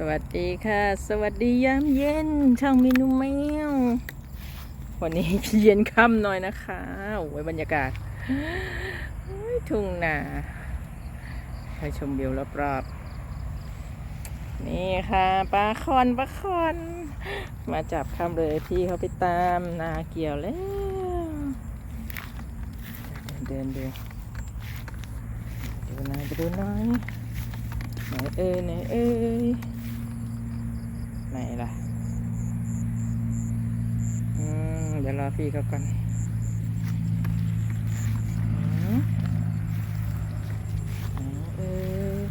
สวัสดีค่ะ สวัสดียามเย็น ช่างเมนูแมววันนี้เย็นค่ำหน่อยนะคะโอ้ยบรรยากาศทุ่งนาให้ชมวิวรอบๆนี่ค่ะปลาคอนปลาคอน มาจับคำเลยพี่เขาไปตามนาเกี่ยวแล้ว เดินเดินดูหน่อยไปดูหน่อยไหนเอ่ยไหนเอ่ย ไหนล่ะอืมเดี๋ยวรอพี่เขาก่อนอืมไหนเอ่ย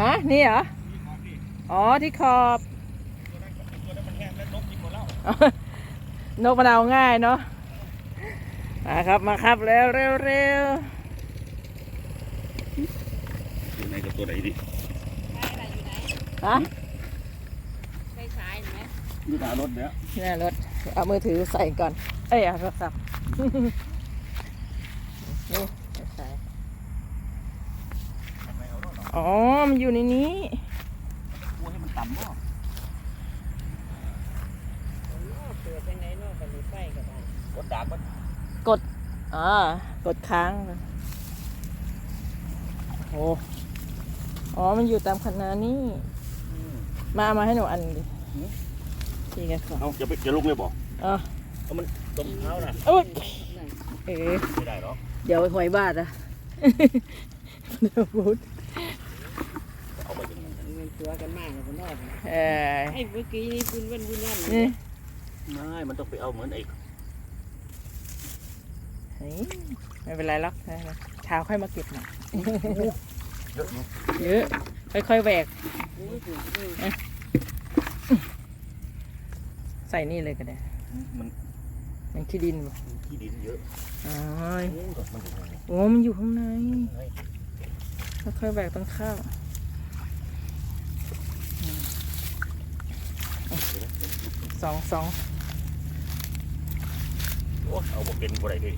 ฮะนี่เหรอ อ๋อที่ขอบนกมันเอาง่ายเนาะมาครับมาครับเร็วเร็วเร็วอยู่ในกับตัวไหนดิ ฮะไปสายไหมอยู่หน้ารถเนี่ยหน้ารถ เอามือถือใส่ก่อน เอ้ยเอาโทรศัพท์นี่ใส่อ๋อ มันอยู่ในนี้กูให้มันต่ำบ่เปิดไปไหนเนอกกันไฟก็ได้กดดากมันอ่ากดค้างนะโอ้อ๋อ มันอยู่ตามคันนานี่ มาเอามาให้หนูอันดิพี่กันก่อนเอาจะไปจะลุกเลยบ่อ๋อเอามันตรงเท้าน่ะโอ้ยเอ๋ไม่ได้หรอกเดี๋ยวหวยบาทอะเดี๋ยวพูดเอาไปอย่างนั้นเงินตัวกันมากเลยคนนอกเออไอ้เมื่อกี้นี่บุญวันบุญวันนี่ ไม่มันต้องไปเอาเหมือนไอ้เฮ้ยไม่เป็นไรหรอกเช้าค่อยมาเก็บหน่อยเยอะอยู่เยอะ ค่อยๆแหวก ใส่นี่เลยก็ได้ มันมันขี้ดินบ่ขี้ดินเยอะอ๋อยมันอยู่ตรงไหนโอ้มันอยู่ข้างใน ค่อยๆแหวกต้นข้าวอืมสองสองโอ้เอาบ่เป็นบ่ได้เลย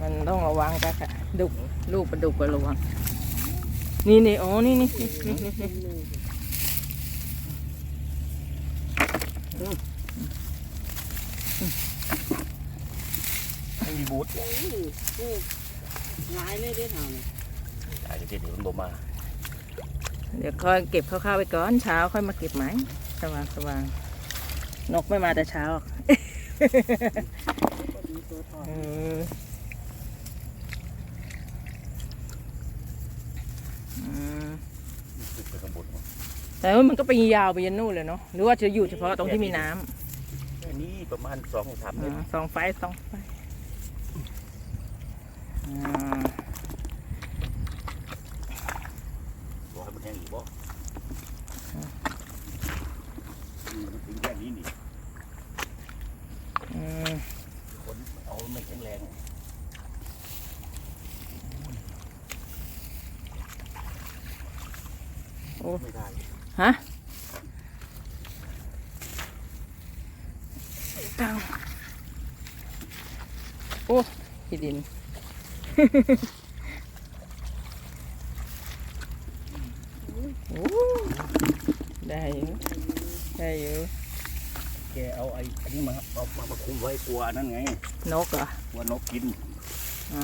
มันต้องระวังจ้ะค่ะ ดุกลูกปลาดุกก็ระวัง นี่นี่อ๋อ นี่นี่นี่นี่นี่นี่ไม่มีบูทหลายเลยได้ทำอาจจะเดี๋ยวมันบ่มา เดี๋ยวค่อยเก็บข้าวๆไปก่อนเช้าค่อยมาเก็บไหมสว่างสว่างนกไม่มาแต่เช้าหรอก มีตัวทอด เอออืม ขึ้นไปข้างบนเนาะ แต่ว่ามันก็ไปยาวไปยันนู่นเลยเนาะหรือว่าจะอยู่เฉพาะตรงที่มีน้ำแค่นี้ประมาณสองสามเมอืตรมสองไฟสองไฟอ่า บอกให้มันแห้งอีกบ่อืมมันถึงแค่นี้นี่อืมคนเอาไม่แข็งแรงโอ้ ไม่ได้ ฮะตังโอ้ที่ ดินโอ้ได้อยู่ได้อยู่แกเอาไอ้อันนี้มาเอามามาคุมไว้กลัวอันนั่นไงนกเหรอะกลัวนกกินอ๋อ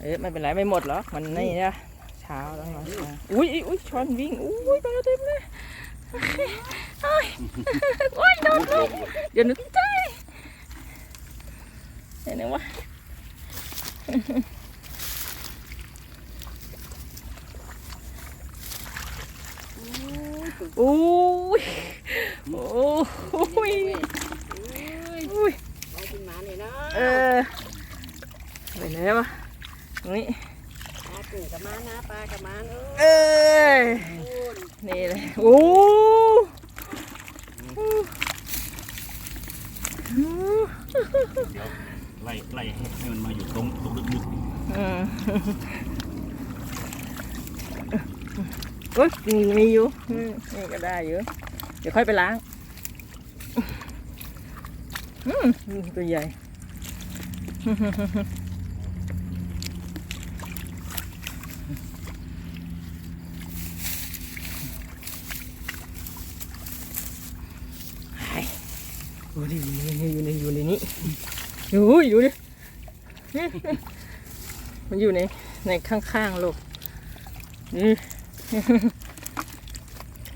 เอ๊ะไม่เป็นไรไม่หมดหรอกมันนี่นะเช้าแล้วเนาะอุ้ยอุ๊ยอุ้ยช้อนวิ่งอุ้ยปลาเต็มเลย โอเคโอ้ยโอ้ยโดนโดนเดี๋ยวนึกใจเห็นไหมวะอุ้ยโอ้ยอุ้ยเอาขึ้นมาเลยนะเออไปไหนวะนี่ปลาเกิดกับมานะปลากับมาเออเอ้ยโอ้ยนี่เลยโอ้อื เดี๋ยวไล่ไล่ให้มันมาอยู่ตรงตรงลึกเออโอ๊ยมีมีอยู่นี่ก็ได้อยู่ เดี๋ยวค่อยไปล้างอืมตัวใหญ่ ดูดิอยู่ นอยู่ในนี้โอ้ยอยู่ดิมันอยู่ในในข้างๆลูก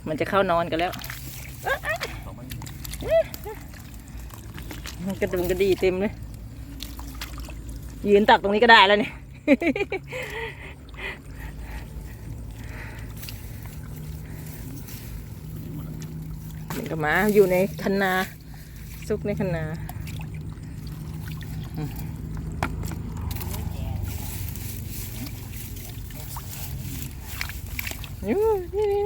มันจะเข้านอนกันแล้วมันกระดุมกระดีเต็มเลย ยืนตักตรงนี้ก็ได้แล้วเนี่ยมันก็มาอยู่ในคันนาซุกในคันนาอืมอยู่ นี่นี่นี่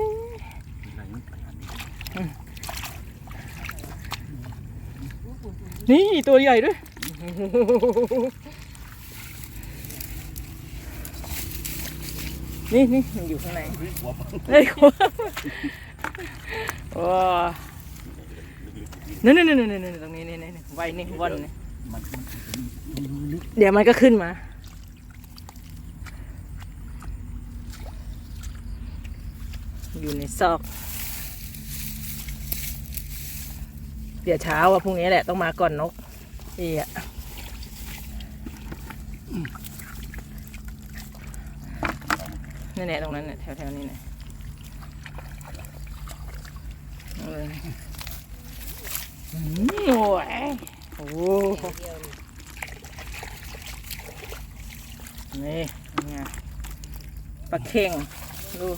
นี่นี่ตัวใหญ่ด้วยนี่นี่มันอยู่ข้างในเฮ้ยหัวมันเฮ้ยคุณโอ้นั่นนั่นนั่นนั่นตรงนี้นี่นี่ไว้นี่บอนนี่มันเดี๋ยวมันก็ขึ้นมา อยู่ในซอก เดี๋ยวเช้าอะพรุ่งนี้แหละต้องมาก่อนนกอีอะนี่แหละตรงนั้นเนี่ยแถวๆนี้เนี่ยโอ้ยโอ้โหนี่ นี่ไงปลาเข่งดู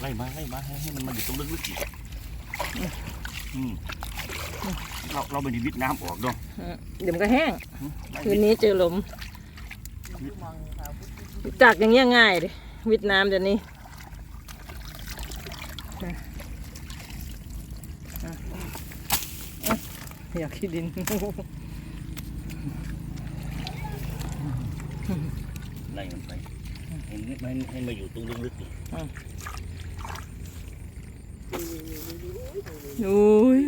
ไล่มาไล่มาให้ให้มันมาอยู่ตรงลึกๆอีกอืมเราเราไปในวิทน้ำออกด้วยอืมเดี๋ยวมันก็แห้งไล่คืวินทนี้เจอลมมองเขาพุทธจักอย่างเงี้ยง่ายเลยวิดน้ำเดี๋ยวนี้อะอะอะอยากขี้ดินไล่มันไปให้มันให้มาอยู่ตรงลึกๆอีก โอ้ย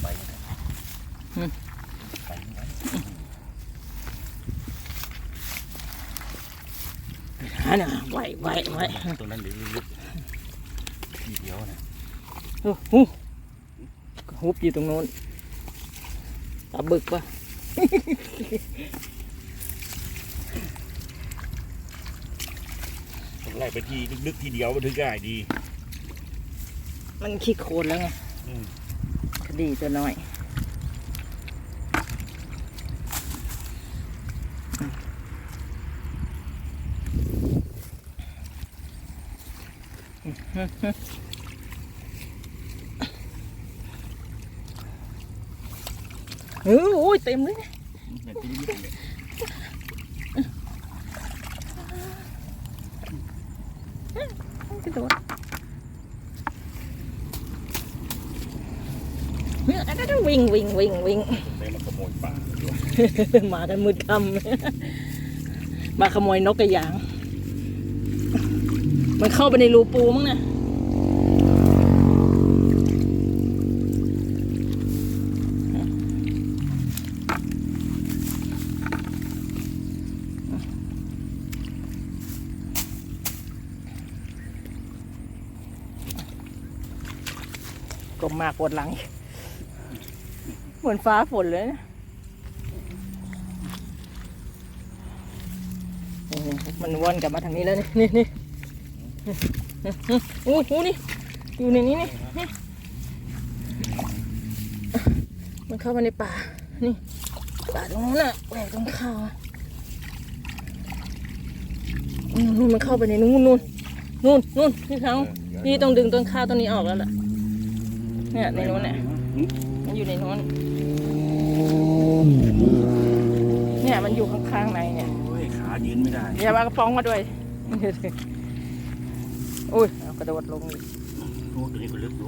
ไปไปไว้ หาน่ะไหวไหวไหวตรงนั้นลึกๆทีเดียวนะโอ้โหฮุบอยู่ตรงโน้นตาบึกปะต้องไล่ไปที่ลึกๆทีเดียวมันถึงง่ายดี มันขี้โคลนแล้วไงคดีตัวน้อย เออโอ้ยเต็มเล มากันมืดค่ำมาขโมยนกกระยาง มันเข้าไปในรูปูมั้งนะกลมมากปวดหลัง เหมือนฟ้าฝนเลยนะ นี่ มันวนกลับมาทางนี้แล้วนี่นี่นี่โอ้โหนี่อยู่ในนี้นี่นี่มันเข้ามาในป่านี่ป่าตรงนู้นน่ะแหวกตรงข้าวนู่นมันเข้าไปในนู้นนู่นนู่นนู่นพี่เขาพี่ต้องดึงต้นข้าวต้นนี้ออกแล้วล่ะเนี่ยในนู้นเนี่ยมันอยู่ในนู้นเนี่ยมันอยู่ข้างๆในเนี่ย ไม่ได้อย่ามากระป๋องมาด้วยโอ้ยเอากระโดดลงอีกโอ้ตัวนี้ก็ลึกดู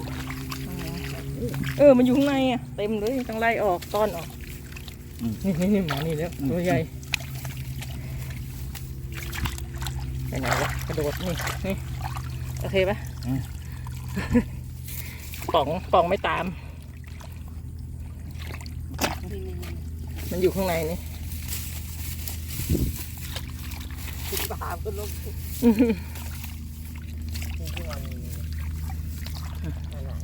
เออ มันอยู่ข้างในอะ เต็มเลยต้องไล่ออกต้อนออกอืมนี่นี่นี่มานี่แล้วอืมตัวใหญ่ไปไหนวะกระโดดนี่นี่โอเคปะอืมป่องป่องไม่ตามนี่นี่นี่มันอยู่ข้างในนี่ติด ปากก็ลงคือหือนี่ที่มันไรเนี่นระบาด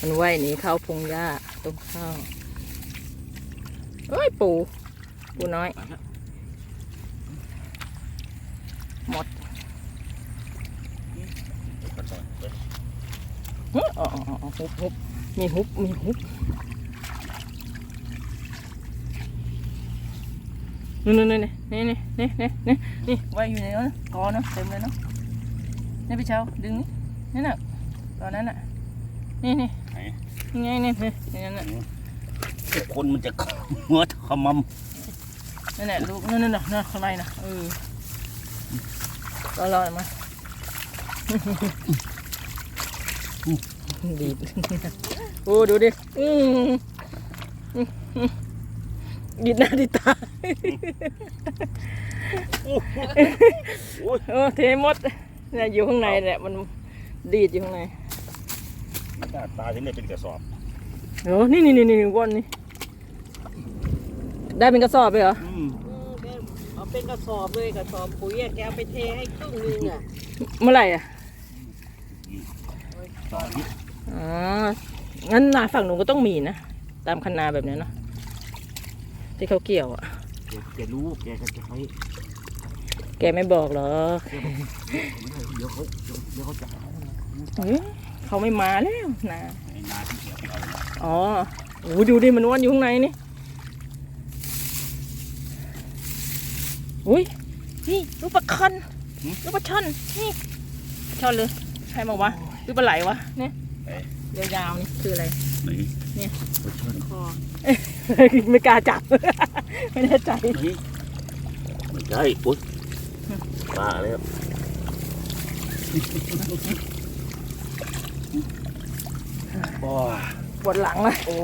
มันว่ายหนีเข้าพงหญ้าต้นข้าวเอ้ยปู ปูน้อย ไปแล้ว หมด ไปต่อไป เฮ้ยอ๋ ออ๋ออ๋อฮุบฮุบมีฮุบมีฮุบนู่นนู่นนี่นี่นี่นี่นี่นี่นี่ว่ายอยู่ในนั้นกอเนาะเต็มเลยเนาะนี่พี่เช้าดึงนี่นี่น่ะตอนนั้นน่ะนี่นี่ไหนนี่ไงนี่นี่นี่นั่นน่ะคนมันจะหัวขมำนั่นแหละลูกนั่นนั่นน่ะนั่นข้างในน่ะเออรอรอมา ดีดโอ้ ดูดิอืมดีดหน้าดีตาโอ้เทหมดเนี่ยอยู่ข้างในแหละมันดีดอยู่ข้างในหน้าตาฉันเนี่ยเป็นกระสอบโอ้นี่นี่นี่นี่ว่อนนี่ได้เป็นกระสอบเลยเหรออืมเอาเป็นกระสอบเลยกระสอบปุ๋ยแกเอาไปเทให้ครึ่งนึงอะเมื่อไหร่อะต่อที่ อ๋อ งั้นนาฝั่งหนูก็ต้องมีนะ ตามคันนาแบบนี้เนาะที่เขาเกี่ยวอะ แกแกรู้แกก็จะให้แกไม่บอกหรอกแกบอกไม่ได้เดี๋ยวเขาเดี๋ยวเดี๋ยวเขาจะเอาเฮ้ยเขาไม่มาแล้วนะไอ้นาที่เสียไปเอาเลยอ๋อโอ้ดูดิมันว่อนอยู่ข้างในนี่ อุ้ย นี่ลูกปลาคอนลูกปลาช่อนนี่ช่อนเลย ใครมาวะลูกปลาไหลวะเนี่ย ยาวๆนี่คืออะไร ไหนเนี่ยโอ้ยเชิญคอ ไม่กล้าจับ ไม่แน่ใจ ไหนไม่ใช่ปุ๊ยปลาอะไรครับว้าปวดหลังเลยโอ้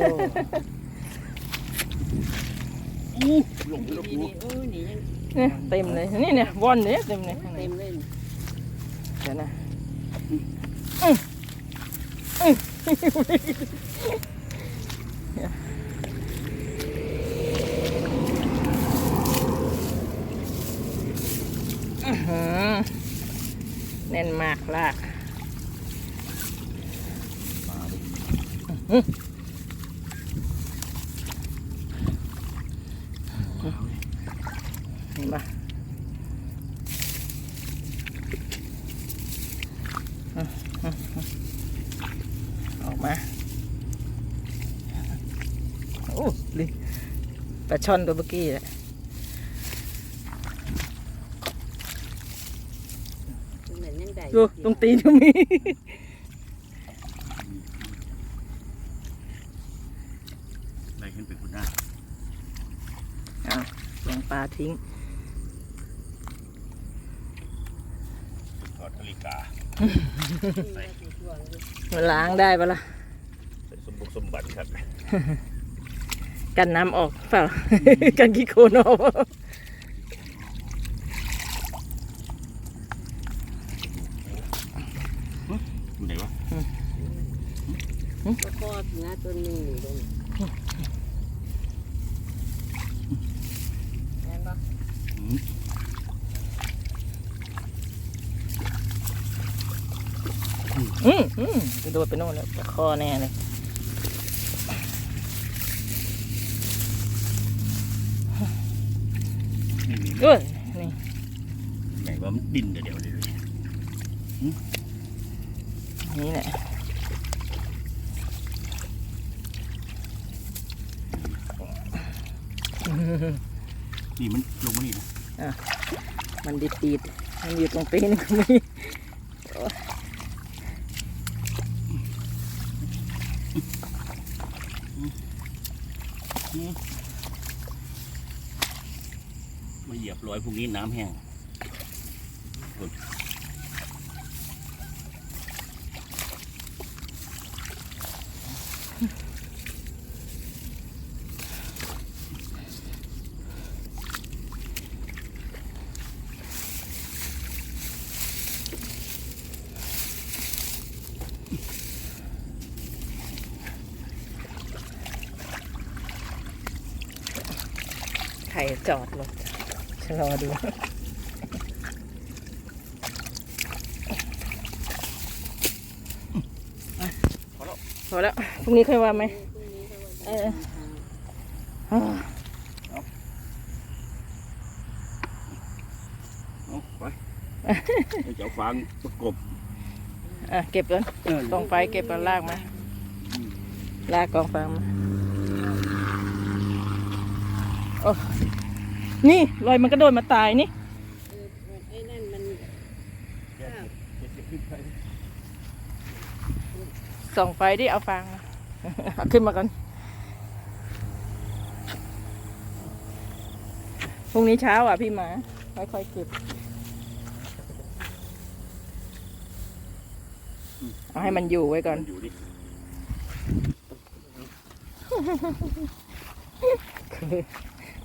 อู้ลงไปแล้วนี่กูนี่โอ้ยนี่ยังเนี่ยเต็มเลยนี่เนี่ยว่อนเนี่ยเต็มเลยข้างในเต็มเลยนี่เดี๋ยวนะอื้อหือ แน่นมากล่ะก ปลาดิ เห็นปะอื้อหือออกมา โอ้ลิปลา ช่อนตัวเมื่อกี้แหละตรงนั้นยังได้ดูตรงตีนก็มีอะไรขึ้นไปคุณหน้าลงปลาทิ้งถอดนาฬิกามันล้างได้ปะล่ะใส่สมบุกสมบัติครับ กันน้ำออกเปล่ากันขี้โคลนออกเปล่าอยู่ไหนวะแล้วก็นะตัวหนึงอยู่ตรงนี้แม่นปะอืมอืมอืมกระโดดไปโน่นแล้วตะคอแน่เลย นี่มีด้วยนี่ไหนว่ามันดินเดี๋ยวเดี๋ยวเดี๋ยวนี่แหละนี่มันลงมานี่นะมันดีดดีดๆมันอยู่ตรงตีนก็มีเหยียบ ร้อยพรุ่งนี้น้ำแห้งใครจอดรถ ชะลอดูพอแล้วพอแล้วพรุ่งนี้ค่อยว่าไหมเอออ่าเอาไปเดี๋ยวจะเอาฟางประกบอะเก็บก่อนเออกองไฟเก็บก่อนลากมาลากกองฟางมาโอ้ นี่ลอยมันก็โดนมาตายนี่ไอ้นั่นมันส่องไฟดิเอาฟางมาเอาขึ้นมาก่อนพรุ่งนี้เช้าอะพี่หมาค่อยๆเก็บเอาให้มันอยู่ไว้ก่อน อยู่ดิ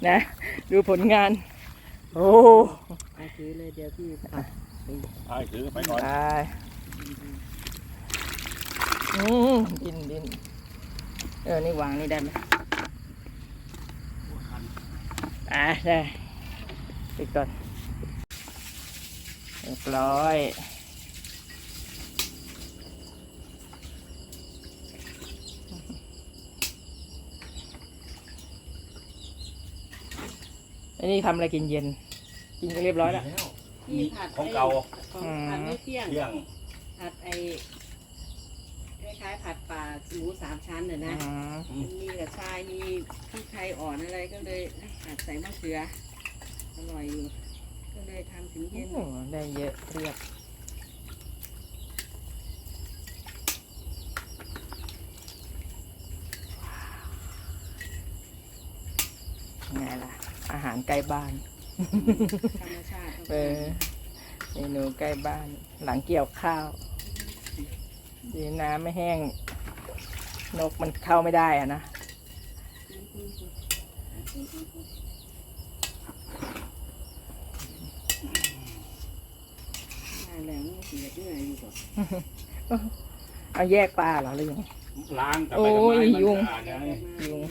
นะ ดูผลงาน โอ้อาถือเลยเดี๋ยวพี่ผัดไปถือไปก่อนตายอืมดินดินเออ นี่วางนี่ได้ไหมอ่าได้ปิดก่อนเรียบร้อย อันนี้ทำอะไรกินเย็น กินก็เรียบร้อยแล้วพี่ผัดของเก่า ของผัดไม่เที่ยง เที่ยงผัดไอ้คล้ายๆผัดปลาหมูสามชั้นน่ะอืนะมมันมีกระชายมีพริกไทยอ่อนอะไรก็เลยผัดใส่มะเขืออร่อยอยู่ก็เลยทำถึงเย็นโอ้ได้เยอะเรียบไงล่ะ อาหารใกล้บ้าน ธรรมชาติเออเมนูใกล้บ้าน หลังเกี่ยวข้าว ดีน้ำไม่แห้ง นกมันเข้าไม่ได้อะนะมาแล้วนี่เสียเหนื่อยอยู่ก่อนเอาแยกปลาเหรอหรือยังไงล้างกลับโอ้ไปกับไม้ยมันยุง สะอาดไงยุง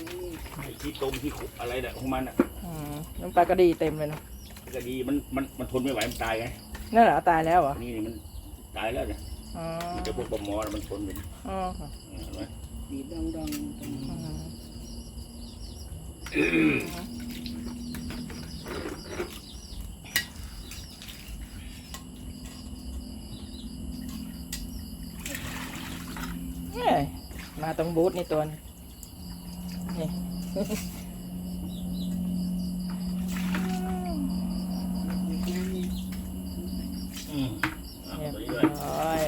ไอ้ที่ต้มที่ขุอะไรเนี่ยของมันอะอื มน้ำปลากระดีเต็มเลยเนาะก็ดีมันมันมันทนไม่ไหวมันตายไงนั่นเหรอตายแล้วเหรออันนี้นี่มันตายแล้วเนี่ยอ๋อมันจะพวกปลาหมอน่ะมันทนอยู่อ๋อเห็นไหมบีบดองดองอืมเอ้ยมาตรงบูธนี่ตัวนึงนี่ อืมเอา เรียบ ตัวนี้ด้วย ร้อย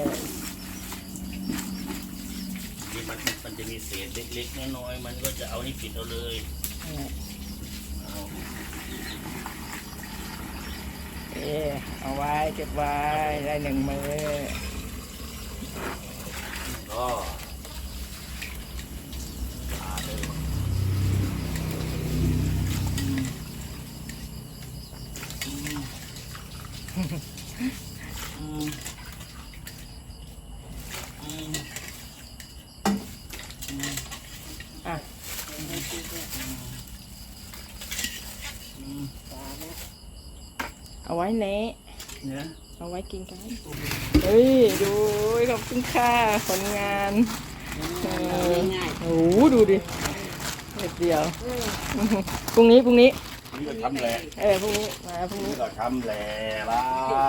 นี่มันมันจะมี เศษเล็กๆน้อยๆมันก็จะเอานี่ผิดเอาเลยเอาเอ๊ะเอาไว้เก็บไว้ได้หนึ่งมือก็ปาเลย อืมอืม อะ อืม ปลาแล้ว เอาไว้เนะ เนี่ย เอาไว้กินกันเฮ้ย ดูขอบคุณค่ะผลงานง่ายโอ้โหดูดิเด็ดเดียวพรุ่งนี้พรุ่งนี้นี่ก็ทำแหละเออพรุ่งนี้มาพรุ่งนี่นี้ก็ทำแหละละ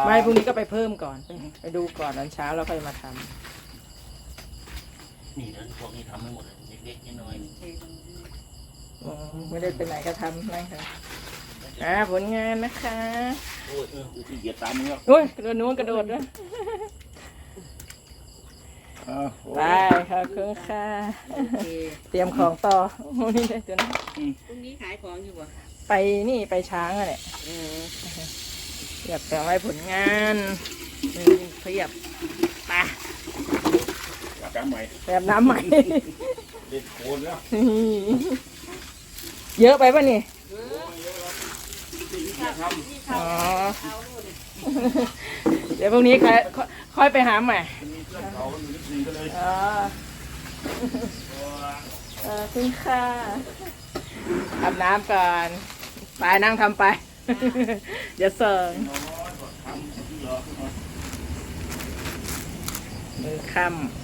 ไม่พรุ่งนี้ก็ไปเพิ่มก่อน ไปไปดูก่อนตอนเช้าแล้วค่อยมาทนี่เดี๋ยวพวกนี้ทำให้หมดเลยเล็กๆน้อยๆเทลงให้ำอืมไม่ได้ไปไหนก็ทำนั่งค่ะ อ่าผลงานนะคะๆโอ้ยเออกูขี้เกียจตามมึงแล้วโอ้ยกระโดดนู้นกระโดดด้วยอ่าโอ้ไปยขอบคุณค่ะ โอเคเตรียมของต่อโอ้นี่ได้ตัวนั้นพรุ่งนี้ขายของอยู่บ่ขไปนี่ไปช้างอะแหละเอออยากจะไว้ผลงานเออเพียบไปอาการใหม่แบบน้ำใหม่ เด็ดโคนแล้วเยอะไปป่ะนี่เอ๋อ เดี๋ยวพรุ่งนี้ค่อยค่อยไปหาใหม่ำมันมีเพื่อนเขามันมีนิดนึงก็เลยอ๋อเออคุณค่ะอาบน้ำก่อน ไปนั่งทำไป เดี๋ยวเสิร์ฟมือค่ำ